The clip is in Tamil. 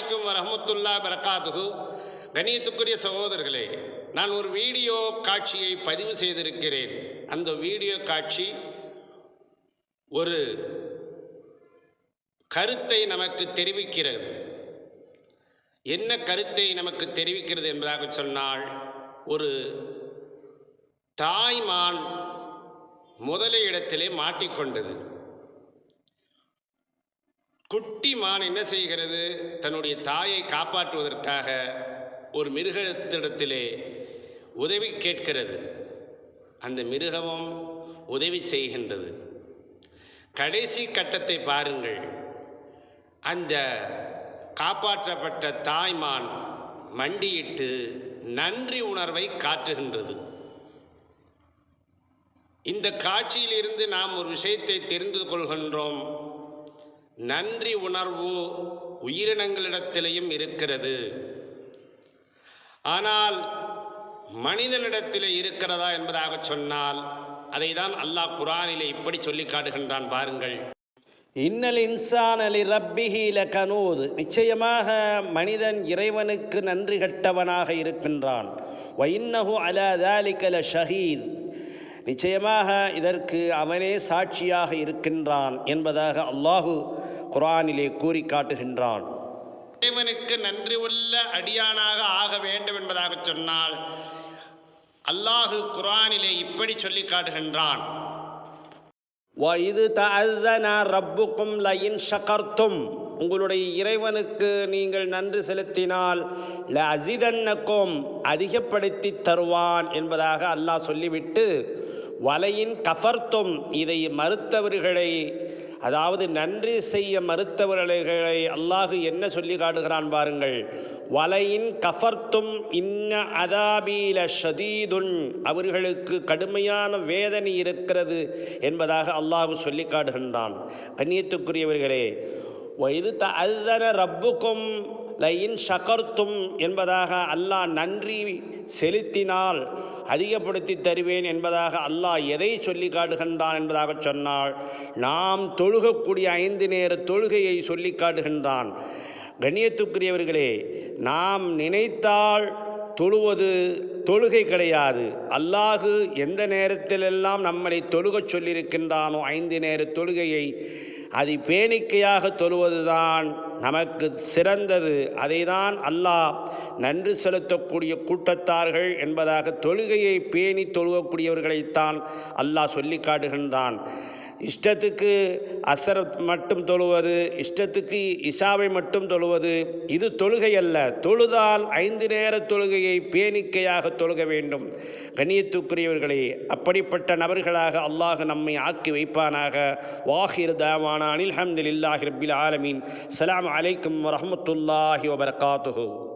வலைக்கும் வரஹமத்துல்லா பரகாத்துகு கணியத்துக்குரிய சகோதரர்களே நான் ஒரு வீடியோ காட்சியை பதிவு செய்திருக்கிறேன். அந்த வீடியோ காட்சி ஒரு கருத்தை நமக்கு தெரிவிக்கிறது. என்ன கருத்தை நமக்கு தெரிவிக்கிறது என்பதாக சொன்னால் ஒரு தாய்மான் முதலிடத்திலே மாட்டிக்கொண்டது. குட்டி மான் என்ன செய்கிறது? தன்னுடைய தாயை காப்பாற்றுவதற்காக ஒரு மிருகத்திடத்திலே உதவி கேட்கிறது. அந்த மிருகமும் உதவி செய்கின்றது. கடைசி கட்டத்தை பாருங்கள். அந்த காப்பாற்றப்பட்ட தாய்மான் மண்டியிட்டு நன்றி உணர்வை காட்டுகின்றது. இந்த காட்சியிலிருந்து நாம் ஒரு விஷயத்தை தெரிந்து கொள்கின்றோம். நன்றி உணர்வு உயிரினங்களிடத்திலேயும் இருக்கிறது. ஆனால் மனிதனிடத்திலே இருக்கிறதா என்பதாக சொன்னால் அதை தான் அல்லாஹ் குரானிலே இப்படி சொல்லி காட்டுகின்றான் பாருங்கள். இன்னல் இன்சான் அலி ரப்பிஹி கனூது நிச்சயமாக மனிதன் இறைவனுக்கு நன்றி கட்டவனாக இருக்கின்றான். வைன்னஹு அலா ஷஹீத் நிச்சயமாக இதற்கு அவனே சாட்சியாக இருக்கின்றான் என்பதாக அல்லாஹு குரானிலே கூறி காட்டுகின்றான். இறைவனுக்கு நன்றி உள்ள அடியானாக ஆக வேண்டும் என்பதாக சொன்னால் அல்லாஹு குரானிலே இப்படி சொல்லி காட்டுகின்றான். ரப்புக்கும் லயின் ஷகர்த்தும் உங்களுடைய இறைவனுக்கு நீங்கள் நன்றி செலுத்தினால் ல அசிதன்னக்கும் அதிகப்படுத்தி தருவான் என்பதாக அல்லாஹ் சொல்லிவிட்டு வலையின் கஃபர்த்தும் இதை மறுத்தவர்களை அதாவது நன்றி செய்ய மறுத்தவர்களை அல்லாஹு என்ன சொல்லி காட்டுகிறான் பாருங்கள். வலையின் கஃபர்த்தும் இன்ன அதாபீல ஷதீதுன். அவர்களுக்கு கடுமையான வேதனை இருக்கிறது என்பதாக அல்லாஹு சொல்லி காட்டுகின்றான். கண்ணியத்துக்குரியவர்களே இது த அதுதன ரப்புக்கும் லையின் ஷகர்த்தும் என்பதாக அல்லாஹ் நன்றி செலுத்தினால் அதிகப்படுத்தி தருவேன் என்பதாக அல்லாஹ் எதை சொல்லி காட்டுகின்றான் என்பதாக சொன்னால் நாம் தொழுகக்கூடிய ஐந்து நேர தொழுகையை சொல்லி காட்டுகின்றான். கண்ணியத்துக்குரியவர்களே நாம் நினைத்தால் தொழுவது தொழுகை கிடையாது. அல்லாஹு எந்த நேரத்திலெல்லாம் நம்மளை தொழுகச் சொல்லியிருக்கின்றானோ ஐந்து நேர தொழுகையை அதை பேணிக்கையாக தொழுவதுதான் நமக்கு சிறந்தது. அதைதான் அல்லாஹ் நன்றி செலுத்தக்கூடிய கூட்டத்தார்கள் என்பதாக தொழுகையை பேணி தொழுகக்கூடியவர்களைத்தான் அல்லாஹ் சொல்லி காட்டுகின்றான். இஷ்டத்துக்கு அசரத் மட்டும் தொழுவது இஷ்டத்துக்கு இஷாவை மட்டும் தொழுவது இது தொழுகை அல்ல. தொழுதால் ஐந்து நேர தொழுகையை பேணிக்கையாக தொழுக வேண்டும். கண்ணியத்துக்குரியவர்களே அப்படிப்பட்ட நபர்களாக அல்லாஹ் நம்மை ஆக்கி வைப்பானாக. வாஹிர் தாவானா அனில் ஹம்தில் ரப்பில் ஆலமீன். சலாம் அலைக்கும் வரமத்துல்லாஹி வபரகாத்துஹு.